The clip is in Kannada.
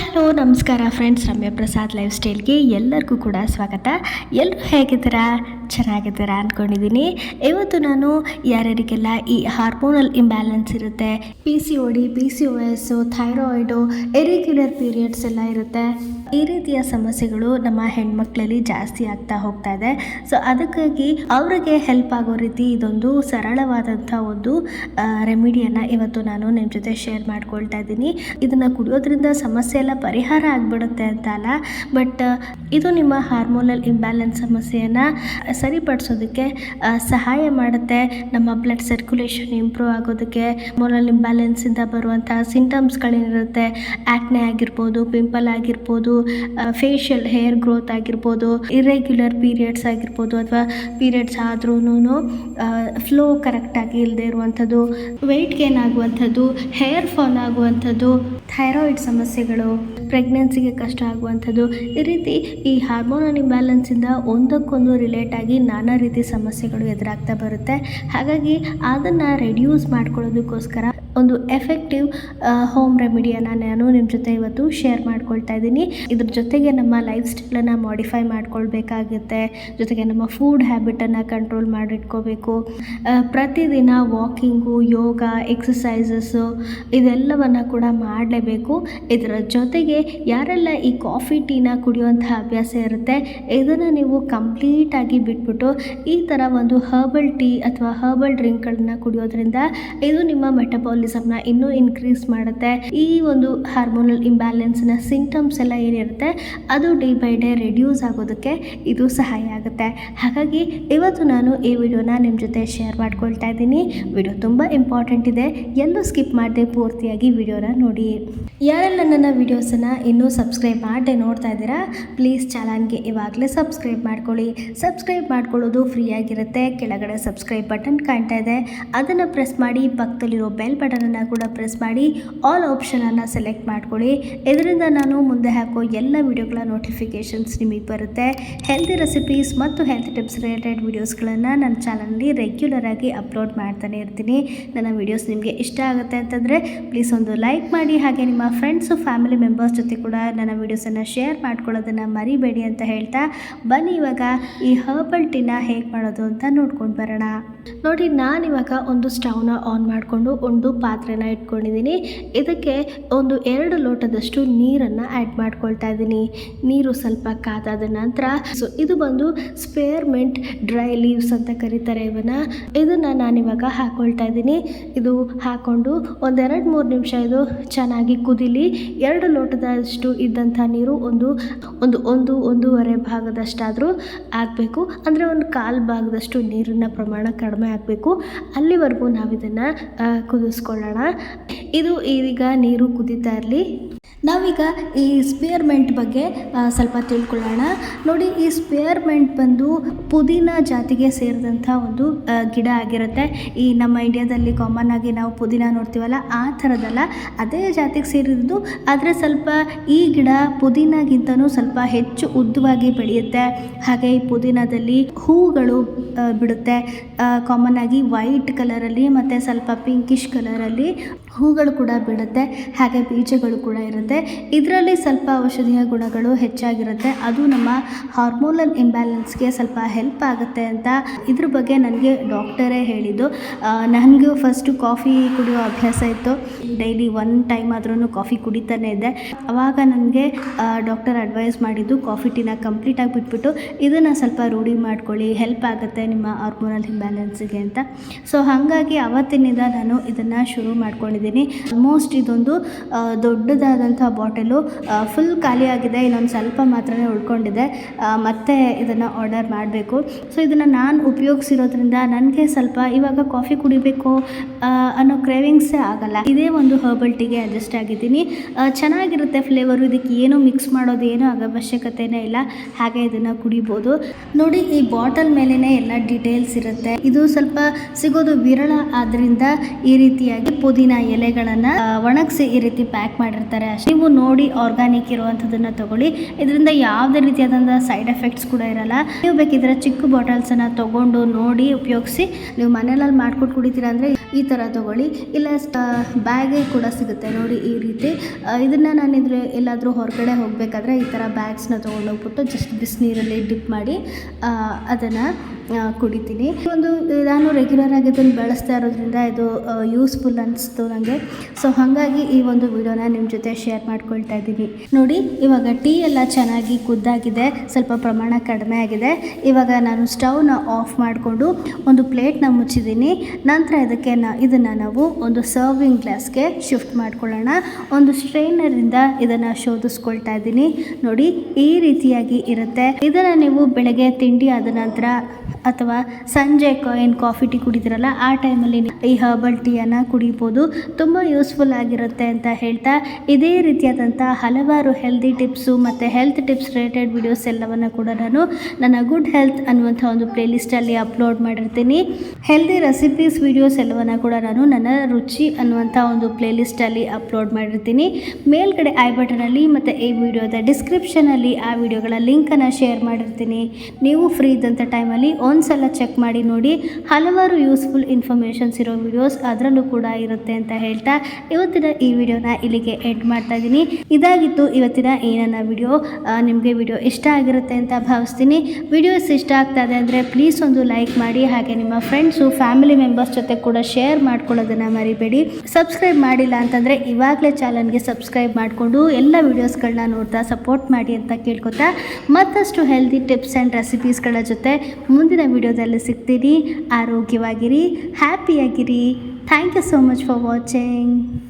ಹಲೋ, ನಮಸ್ಕಾರ ಫ್ರೆಂಡ್ಸ್ ರಮ್ಯ ಪ್ರಸಾದ್ ಲೈಫ್ ಸ್ಟೈಲ್ಗೆ ಎಲ್ಲರಿಗೂ ಕೂಡ ಸ್ವಾಗತ. ಎಲ್ಲರೂ ಹೇಗಿದ್ದೀರಾ? ಚೆನ್ನಾಗಿದ್ದೀರಾ ಅಂದ್ಕೊಂಡಿದ್ದೀನಿ. ಇವತ್ತು ನಾನು ಯಾರ್ಯಾರಿಗೆಲ್ಲ ಈ ಹಾರ್ಮೋನಲ್ ಇಂಬ್ಯಾಲೆನ್ಸ್ ಇರುತ್ತೆ P C O D P C O S thyroid irregular periods ಎಲ್ಲ ಇರುತ್ತೆ ಈ ರೀತಿಯ ಸಮಸ್ಯೆಗಳು ನಮ್ಮ ಹೆಣ್ಮಕ್ಳಲ್ಲಿ ಜಾಸ್ತಿ ಆಗ್ತಾ ಹೋಗ್ತಾ ಇದೆ. ಸೊ ಅದಕ್ಕಾಗಿ ಅವರಿಗೆ ಹೆಲ್ಪ್ ಆಗೋ ರೀತಿ ಇದೊಂದು ಸರಳವಾದಂಥ ಒಂದು ರೆಮಿಡಿಯನ್ನು ಇವತ್ತು ನಾನು ನಿಮ್ಮ ಜೊತೆ ಶೇರ್ ಮಾಡ್ಕೊಳ್ತಾ ಇದ್ದೀನಿ. ಇದನ್ನು ಕುಡಿಯೋದ್ರಿಂದ ಸಮಸ್ಯೆ ಎಲ್ಲ ಪರಿಹಾರ ಆಗಿಬಿಡುತ್ತೆ ಅಂತ ಅಲ್ಲ ಬಟ್ ಇದು ನಿಮ್ಮ ಹಾರ್ಮೋನಲ್ ಇಂಬ್ಯಾಲೆನ್ಸ್ ಸಮಸ್ಯೆಯನ್ನು ಸರಿಪಡಿಸೋದಕ್ಕೆ ಸಹಾಯ ಮಾಡುತ್ತೆ. ನಮ್ಮ ಬ್ಲಡ್ ಸರ್ಕ್ಯುಲೇಷನ್ ಇಂಪ್ರೂವ್ ಆಗೋದಕ್ಕೆ ಮೋನಲ್ ಇಂಬ್ಯಾಲೆನ್ಸಿಂದ ಬರುವಂಥ ಸಿಂಟಮ್ಸ್ಗಳೇನಿರುತ್ತೆ ಆ್ಯಕ್ನೆ ಆಗಿರ್ಬೋದು ಪಿಂಪಲ್ ಆಗಿರ್ಬೋದು ಫೇಶಿಯಲ್ ಹೇರ್ ಗ್ರೋತ್ ಆಗಿರ್ಬೋದು ಇರೆಗ್ಯುಲರ್ ಪೀರಿಯಡ್ಸ್ ಆಗಿರ್ಬೋದು ಅಥವಾ ಪೀರಿಯಡ್ಸ್ ಆದ್ರೂ ಫ್ಲೋ ಕರೆಕ್ಟಾಗಿ ಇಲ್ಲದೆ ಇರುವಂಥದ್ದು ವೆಯ್ಟ್ ಗೇನ್ ಆಗುವಂಥದ್ದು ಹೇರ್ ಫಾಲ್ ಆಗುವಂಥದ್ದು ಥೈರಾಯ್ಡ್ ಸಮಸ್ಯೆಗಳು ಪ್ರೆಗ್ನೆನ್ಸಿಗೆ ಕಷ್ಟ ಆಗುವಂಥದ್ದು, ಈ ರೀತಿ ಈ ಹಾರ್ಮೋನಲ್ ಇಂಬ್ಯಾಲೆನ್ಸಿಂದ ಒಂದಕ್ಕೊಂದು ರಿಲೇಟ್ ಆಗಿ ನಾನಾ ರೀತಿ ಸಮಸ್ಯೆಗಳು ಎದುರಾಗ್ತಾ ಬರುತ್ತೆ. ಹಾಗಾಗಿ ಅದನ್ನು ರೆಡ್ಯೂಸ್ ಮಾಡ್ಕೊಳ್ಳೋದಕ್ಕೋಸ್ಕರ ಒಂದು ಎಫೆಕ್ಟಿವ್ ಹೋಮ್ ರೆಮಿಡಿಯನ್ನು ನಾನು ನಿಮ್ಮ ಜೊತೆ ಇವತ್ತು ಶೇರ್ ಮಾಡ್ಕೊಳ್ತಾ ಇದ್ದೀನಿ. ಇದ್ರ ಜೊತೆಗೆ ನಮ್ಮ ಲೈಫ್ ಸ್ಟೈಲನ್ನು ಮಾಡಿಫೈ ಮಾಡ್ಕೊಳ್ಬೇಕಾಗುತ್ತೆ. ಜೊತೆಗೆ ನಮ್ಮ ಫುಡ್ ಹ್ಯಾಬಿಟನ್ನು ಕಂಟ್ರೋಲ್ ಮಾಡಿಟ್ಕೋಬೇಕು. ಪ್ರತಿದಿನ ವಾಕಿಂಗು ಯೋಗ ಎಕ್ಸಸೈಸಸ್ಸು ಇದೆಲ್ಲವನ್ನು ಕೂಡ ಮಾಡಲೇಬೇಕು. ಇದರ ಜೊತೆಗೆ ಯಾರೆಲ್ಲ ಈ ಕಾಫಿ ಟೀನ ಕುಡಿಯುವಂಥ ಅಭ್ಯಾಸ ಇರುತ್ತೆ, ಇದನ್ನು ನೀವು ಕಂಪ್ಲೀಟಾಗಿ ಬಿಟ್ಬಿಟ್ಟು ಈ ಥರ ಒಂದು ಹರ್ಬಲ್ ಟೀ ಅಥವಾ ಹರ್ಬಲ್ ಡ್ರಿಂಕ್ಗಳನ್ನ ಕುಡಿಯೋದ್ರಿಂದ ಇದು ನಿಮ್ಮ ಮೆಟಬಾಲಿಸಮ್ನ ಇನ್ನೂ ಇನ್ಕ್ರೀಸ್ ಮಾಡುತ್ತೆ. ಈ ಒಂದು ಹಾರ್ಮೋನಲ್ ಇಂಬ್ಯಾಲೆನ್ಸ್ನ ಸಿಂಟಮ್ಸ್ ಎಲ್ಲ ಏನಿರುತ್ತೆ, ಅದು ಡೇ ಬೈ ಡೇ ರೆಡ್ಯೂಸ್ ಆಗೋದಕ್ಕೆ ಇದು ಸಹಾಯ ಆಗುತ್ತೆ. ಹಾಗಾಗಿ ಇವತ್ತು ನಾನು ಈ ವಿಡಿಯೋನ ನಿಮ್ಮ ಜೊತೆ ಶೇರ್ ಮಾಡ್ಕೊಳ್ತಾ ಇದ್ದೀನಿ. ವಿಡಿಯೋ ತುಂಬ ಇಂಪಾರ್ಟೆಂಟ್ ಇದೆ. ಎಲ್ಲೂ ಸ್ಕಿಪ್ ಮಾಡದೆ ಪೂರ್ತಿಯಾಗಿ ವಿಡಿಯೋನ ನೋಡಿ. ಯಾರೆಲ್ಲ ನನ್ನ ವಿಡಿಯೋಸನ್ನ ಇನ್ನೂ ಸಬ್ಸ್ಕ್ರೈಬ್ ಮಾಡದೆ ನೋಡ್ತಾ ಇದ್ದೀರಾ ಪ್ಲೀಸ್ ಚಾನಲ್ಗೆ ಇವಾಗಲೇ ಸಬ್ಸ್ಕ್ರೈಬ್ ಮಾಡ್ಕೊಳ್ಳಿ. ಸಬ್ಸ್ಕ್ರೈಬ್ ಮಾಡ್ಕೊಳ್ಳೋದು ಫ್ರೀ ಆಗಿರುತ್ತೆ. ಕೆಳಗಡೆ ಸಬ್ಸ್ಕ್ರೈಬ್ ಬಟನ್ ಕಾಣ್ತಾ ಇದೆ. ಅದನ್ನು ಪ್ರೆಸ್ ಮಾಡಿ ಪಕ್ಕದಲ್ಲಿರೋ ಬೆಲ್ ಬಟನನ್ನು ಕೂಡ ಪ್ರೆಸ್ ಮಾಡಿ ಆಲ್ ಆಪ್ಷನನ್ನು ಸೆಲೆಕ್ಟ್ ಮಾಡ್ಕೊಳ್ಳಿ. ಇದರಿಂದ ನಾನು ಮುಂದೆ ಹಾಕೋ ಎಲ್ಲ ವಿಡಿಯೋಗಳ ನೋಟಿಫಿಕೇಷನ್ಸ್ ನಿಮಗೆ ಬರುತ್ತೆ. ಹೆಲ್ತಿ ರೆಸಿಪೀಸ್ ಮತ್ತು ಹೆಲ್ತ್ ಟಿಪ್ಸ್ ರಿಲೇಟೆಡ್ ವೀಡಿಯೋಸ್ಗಳನ್ನು ನನ್ನ ಚಾನಲ್ನಲ್ಲಿ ರೆಗ್ಯುಲರ್ ಆಗಿ ಅಪ್ಲೋಡ್ ಮಾಡ್ತಾನೆ ಇರ್ತೀನಿ. ನನ್ನ ವಿಡಿಯೋಸ್ ನಿಮಗೆ ಇಷ್ಟ ಆಗುತ್ತೆ ಅಂತಂದರೆ ಪ್ಲೀಸ್ ಒಂದು ಲೈಕ್ ಮಾಡಿ. ಹಾಗೆ ನಿಮ್ಮ ಫ್ರೆಂಡ್ಸು ಫ್ಯಾಮಿಲಿ ಮೆಂಬರ್ಸ್ ಜೊತೆ ಕೂಡ ನನ್ನ ವೀಡಿಯೋಸನ್ನು ಶೇರ್ ಮಾಡ್ಕೊಳ್ಳೋದನ್ನು ಮರಿಬೇಡಿ ಅಂತ ಹೇಳ್ತಾ ಬನ್ನಿ ಇವಾಗ ಈ ಹರ್ಬಲ್ ಟೀನ ಹೇಗೆ ಮಾಡೋದು ಅಂತ ನೋಡ್ಕೊಂಡು ಬರೋಣ. ನೋಡಿ ನಾನು ಇವಾಗ ಒಂದು ಸ್ಟವ್ನ ಆನ್ ಮಾಡಿಕೊಂಡು ಒಂದು ಪಾತ್ರೆನ ಇಟ್ಕೊಂಡಿದ್ದೀನಿ. ಇದಕ್ಕೆ ಒಂದು ಎರಡು ಲೋಟದಷ್ಟು ನೀರನ್ನು ಆ್ಯಡ್ ಮಾಡ್ಕೊಳ್ತಾ ಇದ್ದೀನಿ. ನೀರು ಸ್ವಲ್ಪ ಕಾದಾದ ನಂತರ ಸೊ ಇದು ಬಂದು ಸ್ಪೇರ್ಮೆಂಟ್ ಡ್ರೈ ಲೀವ್ಸ್ ಅಂತ ಕರೀತಾರೆ ಇವನ್ನ. ಇದನ್ನು ನಾನಿವಾಗ ಹಾಕ್ಕೊಳ್ತಾ ಇದ್ದೀನಿ. ಇದು ಹಾಕ್ಕೊಂಡು ಒಂದೆರಡು ಮೂರು ನಿಮಿಷ ಇದು ಚೆನ್ನಾಗಿ ಕುದಿಲಿ. ಎರಡು ಲೋಟದಷ್ಟು ಇದ್ದಂಥ ನೀರು ಒಂದು ಒಂದು ಒಂದು, ಒಂದೂವರೆ ಭಾಗದಷ್ಟಾದರೂ ಆಗಬೇಕು ಅಂದರೆ ಒಂದು ಕಾಲು ಭಾಗದಷ್ಟು ನೀರಿನ ಪ್ರಮಾಣ ಕಡಿಮೆ ಆಗಬೇಕು ಅಲ್ಲಿವರೆಗೂ ನಾವು ಇದನ್ನು ಕುದಿಸ್ಕೊಳ್ಳೋಣ ಇದು ಈಗ ನೀರು ಕುದೀತಾ ಇರಲಿ. ನಾವೀಗ ಈ ಸ್ಪೇರ್ಮೆಂಟ್ ಬಗ್ಗೆ ಸ್ವಲ್ಪ ತಿಳ್ಕೊಳ್ಳೋಣ. ನೋಡಿ, ಈ ಸ್ಪೇರ್ಮೆಂಟ್ ಬಂದು ಪುದೀನ ಜಾತಿಗೆ ಸೇರಿದಂಥ ಒಂದು ಗಿಡ ಆಗಿರುತ್ತೆ. ಈ ನಮ್ಮ ಇಂಡಿಯಾದಲ್ಲಿ ಕಾಮನ್ ಆಗಿ ನಾವು ಪುದೀನ ನೋಡ್ತೀವಲ್ಲ, ಆ ಥರದಲ್ಲ. ಅದೇ ಜಾತಿಗೆ ಸೇರಿದ್ದು, ಆದರೆ ಸ್ವಲ್ಪ ಈ ಗಿಡ ಪುದೀನಗಿಂತನೂ ಸ್ವಲ್ಪ ಹೆಚ್ಚು ಉದ್ದವಾಗಿ ಬೆಳೆಯುತ್ತೆ. ಹಾಗೆ ಈ ಪುದೀನದಲ್ಲಿ ಹೂಗಳು ಬಿಡುತ್ತೆ. ಕಾಮನ್ ಆಗಿ ವೈಟ್ ಕಲರಲ್ಲಿ ಮತ್ತು ಸ್ವಲ್ಪ ಪಿಂಕಿಶ್ ಕಲರಲ್ಲಿ ಹೂಗಳು ಕೂಡ ಬಿಡುತ್ತೆ ಹಾಗೆ ಬೀಜಗಳು ಕೂಡ ಇರುತ್ತೆ. ಇದರಲ್ಲಿ ಸ್ವಲ್ಪ ಔಷಧೀಯ ಗುಣಗಳು ಹೆಚ್ಚಾಗಿರುತ್ತೆ. ಅದು ನಮ್ಮ ಹಾರ್ಮೋನಲ್ ಇಂಬ್ಯಾಲೆನ್ಸ್ಗೆ ಸ್ವಲ್ಪ ಹೆಲ್ಪ್ ಆಗುತ್ತೆ ಅಂತ ಇದ್ರ ಬಗ್ಗೆ ನನಗೆ ಡಾಕ್ಟರೇ ಹೇಳಿದ್ದು. ನನಗೂ ಫಸ್ಟು ಕಾಫಿ ಕುಡಿಯೋ ಅಭ್ಯಾಸ ಇತ್ತು. ಡೈಲಿ ಒನ್ ಟೈಮ್ ಆದ್ರೂ ಕಾಫಿ ಕುಡಿತಾನೆ ಇದ್ದೆ. ಆವಾಗ ನನಗೆ ಡಾಕ್ಟರ್ ಅಡ್ವೈಸ್ ಮಾಡಿದ್ದು ಕಾಫಿ ಟೀನ ಕಂಪ್ಲೀಟಾಗಿ ಬಿಟ್ಬಿಟ್ಟು ಇದನ್ನು ಸ್ವಲ್ಪ ರೂಢಿ ಮಾಡ್ಕೊಳ್ಳಿ ಹೆಲ್ಪ್ ಆಗುತ್ತೆ ನಿಮ್ಮ ಹಾರ್ಮೋನಲ್ ಇಂಬ್ಯಾಲೆನ್ಸಿಗೆ ಅಂತ. ಸೊ ಹಾಗಾಗಿ ಅವತ್ತಿನಿಂದ ನಾನು ಇದನ್ನು ಶುರು ಮಾಡ್ಕೊಂಡಿದ್ದೀನಿ. ಆಲ್ಮೋಸ್ಟ್ ಇದೊಂದು ದೊಡ್ಡದಾದಂಥ ಬಾಟಲು ಫುಲ್ ಖಾಲಿಯಾಗಿದೆ. ಇನ್ನೊಂದು ಸ್ವಲ್ಪ ಮಾತ್ರನೇ ಉಳ್ಕೊಂಡಿದೆ. ಮತ್ತೆ ಇದನ್ನು ಆರ್ಡರ್ ಮಾಡಬೇಕು. ಸೊ ಇದನ್ನು ನಾನು ಉಪಯೋಗಿಸಿರೋದ್ರಿಂದ ನನಗೆ ಸ್ವಲ್ಪ ಇವಾಗ ಕಾಫಿ ಕುಡಿಬೇಕು ಅನ್ನೋ ಕ್ರೇವಿಂಗ್ಸೇ ಆಗಲ್ಲ. ಇದೇ ಒಂದು ಹರ್ಬಲ್ ಟೀಗೆ ಅಡ್ಜಸ್ಟ್ ಆಗಿದ್ದೀನಿ. ಚೆನ್ನಾಗಿರುತ್ತೆ ಫ್ಲೇವರು ಇದಕ್ಕೆ ಏನು ಮಿಕ್ಸ್ ಮಾಡೋದು ಏನು ಅವಶ್ಯಕತೆನೇ ಇಲ್ಲ. ಹಾಗೆ ಇದನ್ನು ಕುಡಿಬೋದು. ನೋಡಿ, ಈ ಬಾಟಲ್ ಮೇಲೇ ಎಲ್ಲ ಡೀಟೇಲ್ಸ್ ಇರುತ್ತೆ. ಇದು ಸ್ವಲ್ಪ ಸಿಗೋದು ವಿರಳ. ಆದ್ದರಿಂದ ಈ ರೀತಿಯಾಗಿ ಪುದೀನ ಎಲೆಗಳನ್ನು ಒಣಗಿಸಿ ಈ ರೀತಿ ಪ್ಯಾಕ್ ಮಾಡಿರ್ತಾರೆ. ಅಷ್ಟೇ ನೀವು ನೋಡಿ ಆರ್ಗಾನಿಕ್ ಇರುವಂಥದ್ದನ್ನು ತಗೊಳ್ಳಿ. ಇದರಿಂದ ಯಾವುದೇ ರೀತಿಯಾದಂಥ ಸೈಡ್ ಎಫೆಕ್ಟ್ಸ್ ಕೂಡ ಇರಲ್ಲ. ನೀವು ಬೇಕಿದ್ರೆ ಚಿಕ್ಕ ಬಾಟಲ್ಸನ್ನು ತಗೊಂಡು ನೋಡಿ ಉಪಯೋಗಿಸಿ, ನೀವು ಮನೆಯಲ್ಲಿ ಮಾಡ್ಕೊಟ್ಟು ಕುಡಿತೀರಾ ಅಂದರೆ ಈ ಥರ ತಗೊಳ್ಳಿ. ಇಲ್ಲ ಬ್ಯಾಗೇ ಕೂಡ ಸಿಗುತ್ತೆ ನೋಡಿ ಈ ರೀತಿ. ಇದನ್ನು ನಾನು ಇದ್ರ ಎಲ್ಲಾದರೂ ಹೊರಗಡೆ ಹೋಗಬೇಕಾದ್ರೆ ಈ ಥರ ತಗೊಂಡು ತೊಗೊಂಡೋಗ್ಬಿಟ್ಟು ಜಸ್ಟ್ ಬಿಸಿನೀರಲ್ಲಿ ಡಿಪ್ ಮಾಡಿ ಅದನ್ನು ಕುಡಿತೀನಿ. ಒಂದು ನಾನು ರೆಗ್ಯುಲರ್ ಆಗಿ ಇದನ್ನು ಬಳಸ್ತಾ ಇರೋದ್ರಿಂದ ಇದು ಯೂಸ್ಫುಲ್ ಅನಿಸ್ತು ನನಗೆ ಸೊ ಹಾಗಾಗಿ ಈ ಒಂದು ವಿಡಿಯೋನ ನಿಮ್ಮ ಜೊತೆ ಶೇರ್ ಮಾಡ್ಕೊಳ್ತಾ ಇದ್ದೀನಿ. ನೋಡಿ, ಇವಾಗ ಟೀ ಎಲ್ಲ ಚೆನ್ನಾಗಿ ಕುದ್ದಾಗಿದೆ. ಸ್ವಲ್ಪ ಪ್ರಮಾಣ ಕಡಿಮೆ ಆಗಿದೆ. ಇವಾಗ ನಾನು ಸ್ಟವ್ನ ಆಫ್ ಮಾಡಿಕೊಂಡು ಒಂದು ಪ್ಲೇಟ್ನ ಮುಚ್ಚಿದ್ದೀನಿ. ನಂತರ ಇದಕ್ಕೆ ನಾ, ಇದನ್ನು ನಾವು ಒಂದು ಸರ್ವಿಂಗ್ ಗ್ಲಾಸ್ಗೆ ಶಿಫ್ಟ್ ಮಾಡ್ಕೊಳ್ಳೋಣ. ಒಂದು ಸ್ಟ್ರೈನರಿಂದ ಇದನ್ನು ಶೋಧಿಸ್ಕೊಳ್ತಾ ಇದ್ದೀನಿ. ನೋಡಿ, ಈ ರೀತಿಯಾಗಿ ಇರುತ್ತೆ. ಇದನ್ನು ನೀವು ಬೆಳಗ್ಗೆ ತಿಂಡಿ ಆದ ನಂತರ ಅಥವಾ ಸಂಜೆ ಏನು ಕಾಫಿ ಟೀ ಕುಡಿತೀರಲ್ಲ ಆ ಟೈಮಲ್ಲಿ ಈ ಹರ್ಬಲ್ ಟೀಯನ್ನು ಕುಡಿಬೋದು. ತುಂಬ ಯೂಸ್ಫುಲ್ ಆಗಿರುತ್ತೆ ಅಂತ ಹೇಳ್ತಾ, ಇದೇ ರೀತಿಯಾದಂಥ ಹಲವಾರು ಹೆಲ್ದಿ ಟಿಪ್ಸು ಮತ್ತು ಹೆಲ್ತ್ ಟಿಪ್ಸ್ ರಿಲೇಟೆಡ್ ವಿಡಿಯೋಸ್ ಎಲ್ಲವನ್ನು ಕೂಡ ನಾನು ನನ್ನ ಗುಡ್ ಹೆಲ್ತ್ ಅನ್ನುವಂಥ ಒಂದು ಪ್ಲೇಲಿಸ್ಟಲ್ಲಿ ಅಪ್ಲೋಡ್ ಮಾಡಿರ್ತೀನಿ. ಹೆಲ್ದಿ ರೆಸಿಪೀಸ್ ವಿಡಿಯೋಸ್ ಎಲ್ಲವನ್ನು ಕೂಡ ನಾನು ನನ್ನ ರುಚಿ ಅನ್ನುವಂಥ ಒಂದು ಪ್ಲೇಲಿಸ್ಟಲ್ಲಿ ಅಪ್ಲೋಡ್ ಮಾಡಿರ್ತೀನಿ. ಮೇಲ್ಗಡೆ ಐ ಬಟನಲ್ಲಿ ಮತ್ತು ಈ ವಿಡಿಯೋದ ಡಿಸ್ಕ್ರಿಪ್ಷನಲ್ಲಿ ಆ ವಿಡಿಯೋಗಳ ಲಿಂಕನ್ನು ಶೇರ್ ಮಾಡಿರ್ತೀನಿ. ನೀವು ಫ್ರೀ ಇದ್ದಂಥ ಟೈಮಲ್ಲಿ ಒಂದ್ಸಲ ಚೆಕ್ ಮಾಡಿ ನೋಡಿ ಹಲವಾರು ಯೂಸ್ಫುಲ್ ಇನ್ಫಾರ್ಮೇಷನ್ಸ್ ಇರೋ ವಿಡಿಯೋಸ್ ಅದರಲ್ಲೂ ಕೂಡ ಇರುತ್ತೆ ಅಂತ ಹೇಳ್ತಾ ಇವತ್ತಿನ ಈ ವಿಡಿಯೋನ ಇಲ್ಲಿಗೆ ಎಂಡ್ ಮಾಡ್ತಾ ಇದ್ದೀನಿ. ಇದಾಗಿತ್ತು ಇವತ್ತಿನ ಏನನ್ನ ನನ್ನ ವಿಡಿಯೋ ನಿಮಗೆ ವಿಡಿಯೋ ಇಷ್ಟ ಆಗಿರುತ್ತೆ ಅಂತ ಭಾವಿಸ್ತೀನಿ. ವಿಡಿಯೋಸ್ ಇಷ್ಟ ಆಗ್ತಾ ಇದೆ ಅಂದರೆ ಪ್ಲೀಸ್ ಒಂದು ಲೈಕ್ ಮಾಡಿ, ಹಾಗೆ ನಿಮ್ಮ ಫ್ರೆಂಡ್ಸು ಫ್ಯಾಮಿಲಿ ಮೆಂಬರ್ಸ್ ಜೊತೆ ಕೂಡ ಶೇರ್ ಮಾಡ್ಕೊಳ್ಳೋದನ್ನು ಮರಿಬೇಡಿ. ಸಬ್ಸ್ಕ್ರೈಬ್ ಮಾಡಿಲ್ಲ ಅಂತಂದರೆ ಇವಾಗಲೇ ಚಾನಲ್ಗೆ ಸಬ್ಸ್ಕ್ರೈಬ್ ಮಾಡಿಕೊಂಡು ಎಲ್ಲ ವಿಡಿಯೋಸ್ಗಳನ್ನ ನೋಡ್ತಾ ಸಪೋರ್ಟ್ ಮಾಡಿ ಅಂತ ಕೇಳ್ಕೊತಾ ಮತ್ತಷ್ಟು ಹೆಲ್ದಿ ಟಿಪ್ಸ್ ಆ್ಯಂಡ್ ರೆಸಿಪೀಸ್ಗಳ ಜೊತೆ ಮುಂದಿನ ವಿಡಿಯೋದಲ್ಲಿ ಸಿಗ್ತೀನಿ. ಆರೋಗ್ಯವಾಗಿರಿ ಹ್ಯಾಪಿಯಾಗಿರಿ. Thank you so much for watching